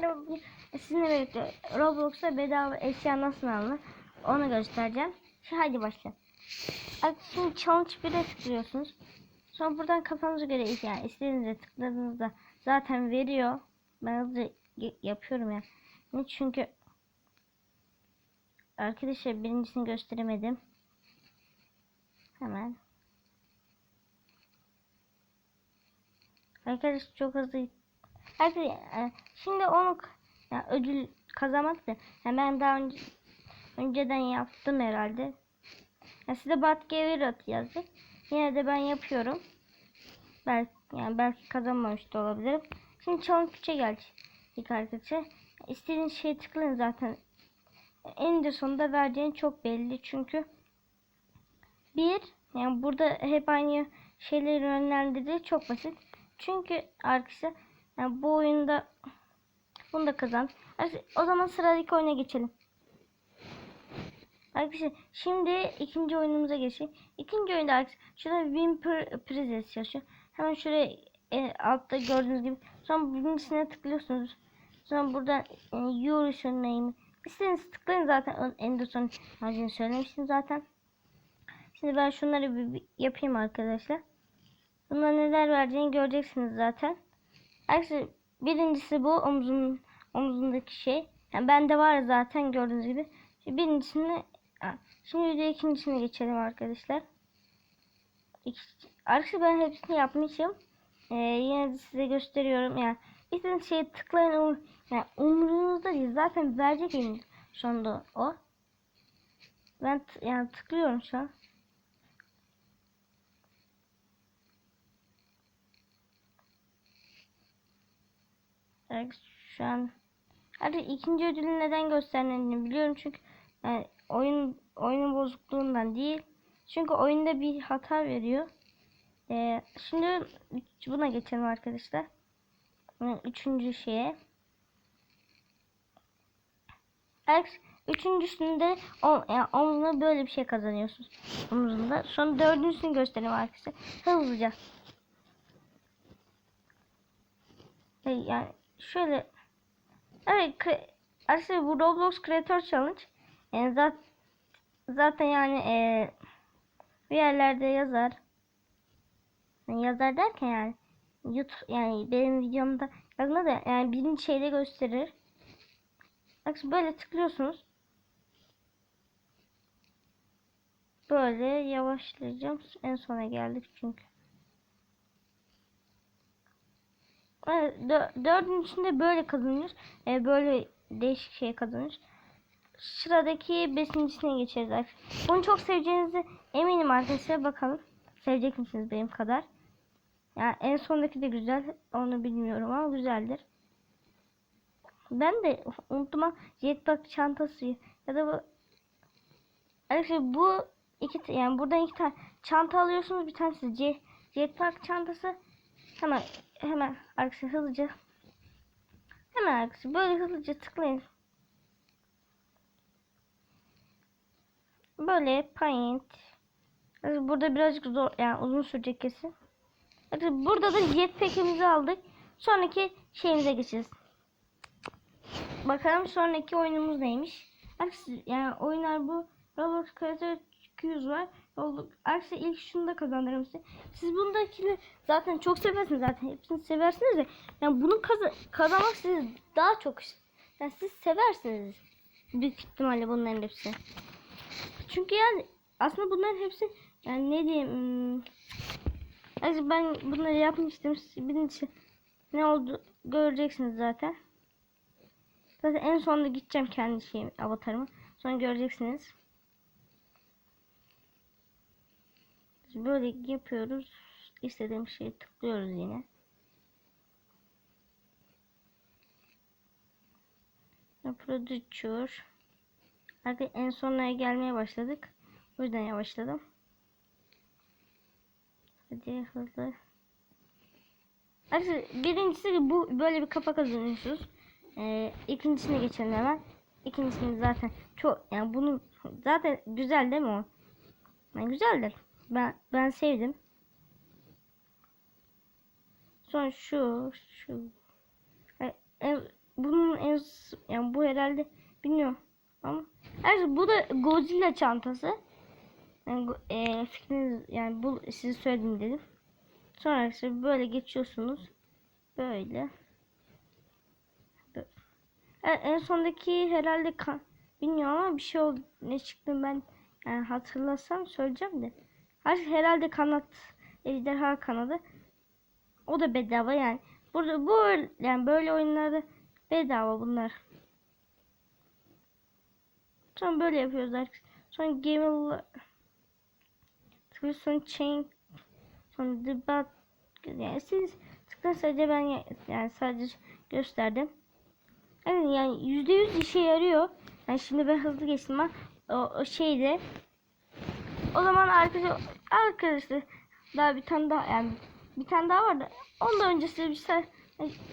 merhaba. Bugün Sizinle birlikte Roblox'ta bedava eşya nasıl alınır onu göstereceğim. Şimdi hadi. Artık Şimdi challenge 1'e tıklıyorsunuz. Sonra buradan kafanıza göre yani istediğinizde tıkladığınızda zaten veriyor. Ben hızlı yapıyorum ya. Yani. Çünkü arkadaşlar birincisini gösteremedim. Hemen. Arkadaşlar çok hızlı Arkadaşlar e, şimdi onu k- ya ödül kazanmak da yani ben daha önce önceden yaptım herhalde. Ya size Bat Gevirat yazdık. Yine de ben yapıyorum. Belki yani belki kazanmamış da olabilirim. Şimdi challenge 3'e geldik arkadaşlar. İstediğiniz şeye tıklayın zaten. En de sonunda vereceğin çok belli çünkü bir yani burada hep aynı şeyleri yönlendirdiği çok basit. Çünkü arkadaşlar yani bu oyunda bunu da kazan. O zaman sıradaki oyuna geçelim. Arkadaşlar şimdi ikinci oyunumuza geçelim. İkinci oyunda arkadaşlar şurada Wimper Princess yazıyor. Hemen şuraya e, altta gördüğünüz gibi. Sonra birincisine tıklıyorsunuz. Sonra burada e, Your Name. İstediğiniz tıklayın zaten en de son harcını söylemiştim zaten. Şimdi ben şunları bir, bir yapayım arkadaşlar. Bunlar neler vereceğini göreceksiniz zaten. Arkadaşlar birincisi bu omzun omzundaki şey. Yani bende var zaten gördüğünüz gibi. Şimdi birincisini şimdi de ikincisine geçelim arkadaşlar. İki, arkadaşlar ben hepsini yapmışım. Ee, yine de size gösteriyorum. Yani istediğiniz şeye tıklayın. Um, yani umurunuzda değil. Zaten verecek elimde sonunda o. Ben yani tıklıyorum şu an. Evet, şu an Hadi ikinci ödülü neden göstermediğini biliyorum çünkü yani oyun oyunun bozukluğundan değil. Çünkü oyunda bir hata veriyor. Ee, şimdi buna geçelim arkadaşlar. Üçüncü şeye. Evet, üçüncüsünde o, yani omzuna böyle bir şey kazanıyorsunuz. Omzunda. Sonra dördüncüsünü göstereyim arkadaşlar. Hızlıca. Yani şöyle kre- aslında bu Roblox Creator Challenge yani zaten zaten yani e, bir yerlerde yazar. Yani yazar derken yani YouTube yani benim videomda yazma da yani birinci şeyde gösterir. Bak böyle tıklıyorsunuz. Böyle yavaşlayacağım. En sona geldik çünkü. Evet, dö- dördüncüsünde böyle kazanıyoruz. Ee, böyle değişik şey kazanıyoruz. Sıradaki beşincisine geçeriz arkadaşlar. Bunu çok seveceğinizi eminim arkadaşlar. Bakalım. Sevecek misiniz benim kadar? Yani en sondaki de güzel. Onu bilmiyorum ama güzeldir. Ben de unuttum ama jetpack çantası ya da bu Arkadaşlar bu iki yani buradan iki tane çanta alıyorsunuz. Bir tanesi jetpack çantası. Hemen hemen arkadaşlar hızlıca hemen arkadaşlar böyle hızlıca tıklayın. Böyle paint. Burada birazcık zor yani uzun sürecek kesin. Burada da jetpack'imizi aldık. Sonraki şeyimize geçeceğiz. Bakalım sonraki oyunumuz neymiş. Yani oyunlar bu. Roblox Creator 200 var. Roblox Arkadaşlar ilk şunu da kazandırırım size. Siz bundakini zaten çok seversiniz zaten. Hepsini seversiniz de. Yani bunu kaza kazanmak sizi daha çok yani siz seversiniz. Büyük ihtimalle bunların hepsi. Çünkü yani aslında bunların hepsi yani ne diyeyim hmm, yani ben bunları yapmıştım. Siz Birincisi ne oldu göreceksiniz zaten. Zaten en sonunda gideceğim kendi şeyim avatarıma. Sonra göreceksiniz. Böyle yapıyoruz. İstediğim şeyi tıklıyoruz yine. Producer. Artık en sonuna gelmeye başladık. O yüzden yavaşladım. Hadi hızlı. Arkadaşlar birincisi bu böyle bir kafa kazanıyorsunuz. Ee, ikincisine geçelim hemen. İkincisini zaten çok yani bunun zaten güzel değil mi o? Yani güzeldir. Ben ben sevdim. Sonra şu şu. E, e, bunun herhalde bilmiyorum ama her bu da Godzilla çantası. Yani, e, fikriniz yani bu size söyledim dedim. Sonra arkadaşlar böyle geçiyorsunuz. Böyle. Böyle. E, en sondaki herhalde kan bilmiyorum ama bir şey oldu. Ne çıktı ben yani hatırlasam söyleyeceğim de. Her herhalde kanat ejderha kanadı. O da bedava yani. Burada bu yani böyle oyunlarda bedava bunlar. Sonra böyle yapıyoruz artık. Sonra game sonra chain sonra debat yani siz tıkla sadece ben ya- yani sadece gösterdim. Yani yani yüzde yüz işe yarıyor. Yani şimdi ben hızlı geçtim ama o, o şeyde o zaman arkadaşlar arkadaşlar daha bir tane daha yani bir tane daha var da ondan önce size bir şey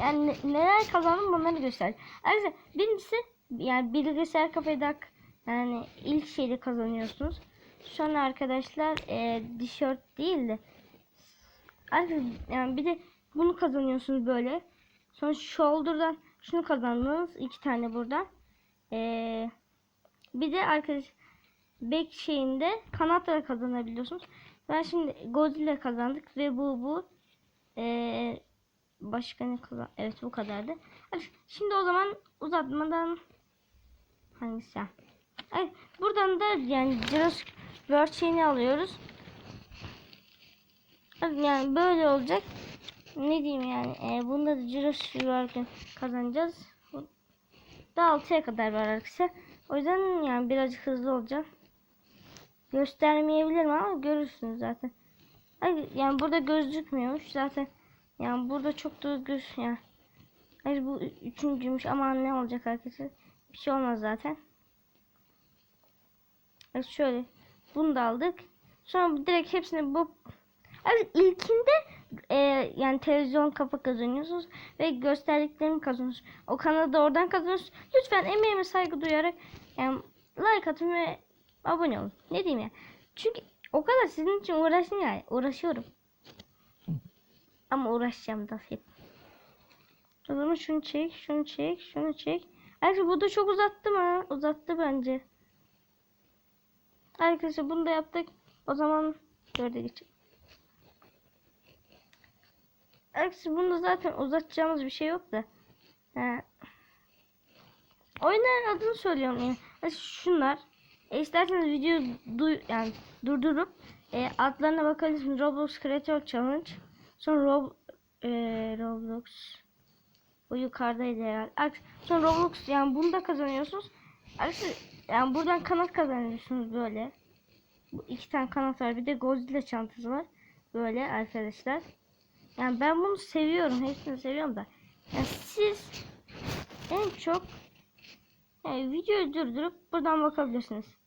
yani ne- neler kazandım bunları göster. Arkadaşlar birincisi yani bilgisayar kafede yani ilk şeyde kazanıyorsunuz. Sonra arkadaşlar e, tişört değil de arkadaşlar yani bir de bunu kazanıyorsunuz böyle. Sonra shoulder'dan şunu kazandınız iki tane buradan. E, bir de arkadaş back şeyinde kanatla kazanabiliyorsunuz. Ben şimdi Godzilla kazandık ve bu bu ee, başka ne kazan? Evet bu kadardı. Şimdi o zaman uzatmadan hangisi? Evet, buradan da yani Jurassic World şeyini alıyoruz. Yani böyle olacak. Ne diyeyim yani? Ee, bunda da Jurassic World'ü kazanacağız. Daha 6'ya kadar var arkadaşlar. O yüzden yani birazcık hızlı olacağım. Göstermeyebilirim ama görürsünüz zaten. Hayır, yani burada gözükmüyormuş zaten. Yani burada çok da göz yani. Hayır bu üçüncüymüş ama ne olacak arkadaşlar? Bir şey olmaz zaten. Evet şöyle. Bunu da aldık. Sonra direkt hepsini bu Evet, ilkinde e, yani televizyon kafa kazanıyorsunuz ve gösterdiklerimi kazanıyorsunuz. O kanalı da oradan kazanıyorsunuz. Lütfen emeğime saygı duyarak yani like atın ve abone olun. Ne diyeyim ya? Çünkü o kadar sizin için uğraştım ya. Uğraşıyorum. Ama uğraşacağım da hep. O zaman şunu çek, şunu çek, şunu çek. Arkadaşlar bu da çok uzattı mı? Uzattı bence. Arkadaşlar bunu da yaptık. O zaman dörde geçelim. Arkadaşlar bunda zaten uzatacağımız bir şey yok da. He. Oyunların adını söylüyorum yani. Şunlar. E, isterseniz videoyu du yani durdurup e, adlarına bakabilirsiniz. Roblox Creator Challenge. Sonra Rob e, Roblox bu yukarıdaydı herhalde. Artık sonra Roblox yani bunu da kazanıyorsunuz. Artık yani buradan kanat kazanıyorsunuz böyle. Bu iki tane kanat var. Bir de Godzilla çantası var. Böyle arkadaşlar. Yani ben bunu seviyorum. Hepsini seviyorum da. Yani siz en çok yani videoyu durdurup buradan bakabilirsiniz.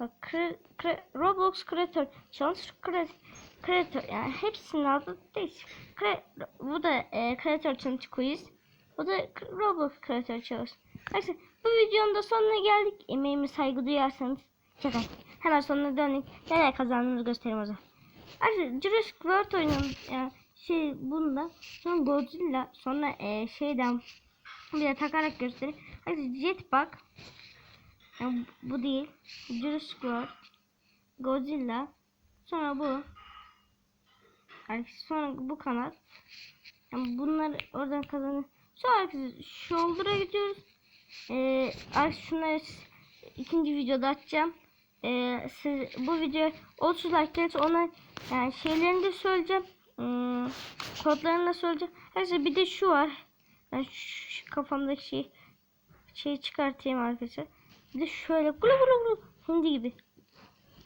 Bak cre, cre, Roblox Creator Challenge cre, Creator yani hepsinin adı değişik. Cre, bu da e, Creator Challenge Quiz. Bu da Roblox Creator Challenge. Neyse bu videonun da sonuna geldik. Emeğime saygı duyarsanız şaka. Hemen sonuna döndük. Neler kazandığımızı göstereyim o zaman. Arkadaşlar Jurassic World oyunun yani şey bunda sonra Godzilla sonra e, şeyden bir de takarak göstereyim. Arkadaşlar Jetpack yani bu değil. World Godzilla sonra bu Arkadaşlar sonra bu kanat yani bunlar oradan kazanır. Sonra Shoulder'a gidiyoruz. Ee, arkadaşlar şunları ikinci videoda açacağım. Ee, siz bu video 30 like gelirse ona yani şeylerini de söyleyeceğim. Hmm, kodlarını da söyleyeceğim. Arkadaşlar bir de şu var. Ben şu, şu kafamdaki şey şey çıkartayım arkadaşlar. Bir de şöyle gulu gulu gulu hindi gibi.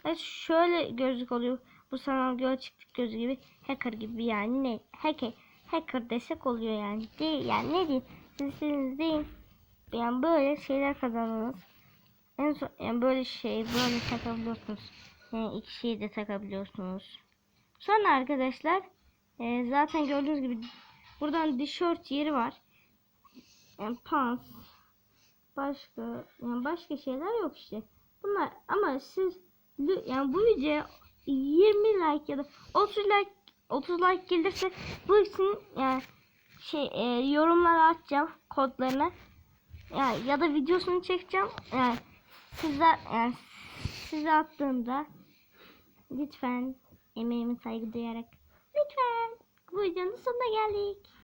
Evet şöyle gözlük oluyor. Bu sanal gerçeklik gözü gibi. Hacker gibi yani ne? Hacker hacker desek oluyor yani. Değil yani ne diyeyim? Siz istediğiniz deyin. Yani böyle şeyler kazandınız. En son yani böyle şey böyle takabiliyorsunuz. Yani iki şeyi de takabiliyorsunuz. Sonra arkadaşlar e, zaten gördüğünüz gibi buradan tişört yeri var. Yani pants başka yani başka şeyler yok işte. Bunlar ama siz yani bu videoya 20 like ya da 30 like 30 like gelirse bu için yani şey e, yorumlara atacağım kodlarını. Ya, ya da videosunu çekeceğim. Yani sizler yani size attığımda lütfen emeğime saygı duyarak lütfen bu videonun sonuna geldik.